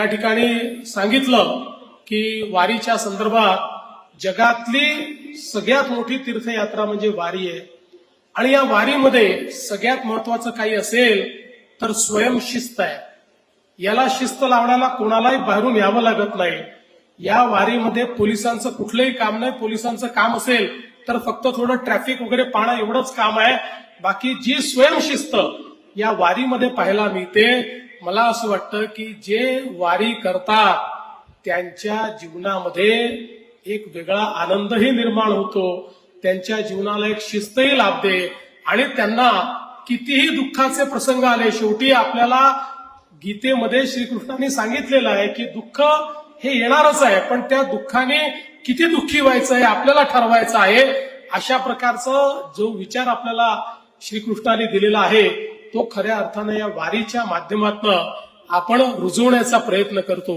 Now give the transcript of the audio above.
या ठिकाणी सांगितलं की वारीच्या संदर्भात जगातली सगळ्यात मोठी तीर्थयात्रा म्हणजे वारी आहे. आणि या वारीमध्ये सगळ्यात महत्वाचं काही असेल तर स्वयंशिस्त आहे. याला शिस्त लावण्याला कोणालाही बाहेरून यावं लागत नाही. या वारीमध्ये पोलिसांचं कुठलंही काम नाही. पोलिसांचं काम असेल तर फक्त थोडं ट्रॅफिक वगैरे पाहणं एवढंच काम आहे. बाकी जी स्वयंशिस्त या वारीमध्ये पाहायला मिळते मला असं वाटतं की जे वारी करतात त्यांच्या जीवनामध्ये एक वेगळा आनंदही निर्माण होतो. त्यांच्या जीवनाला एक शिस्तही लाभते. आणि त्यांना कितीही दुःखाचे प्रसंग आले शेवटी आपल्याला गीतेमध्ये श्रीकृष्णाने सांगितलेलं आहे की दुःख हे येणारच आहे पण त्या दुःखाने किती दुःखी व्हायचं आहे आपल्याला ठरवायचं आहे अशा प्रकारचा जो विचार आपल्याला श्रीकृष्णाने दिलेला आहे तो खऱ्या अर्थानं या वारीच्या माध्यमातून आपण रुजवण्याचा प्रयत्न करतो.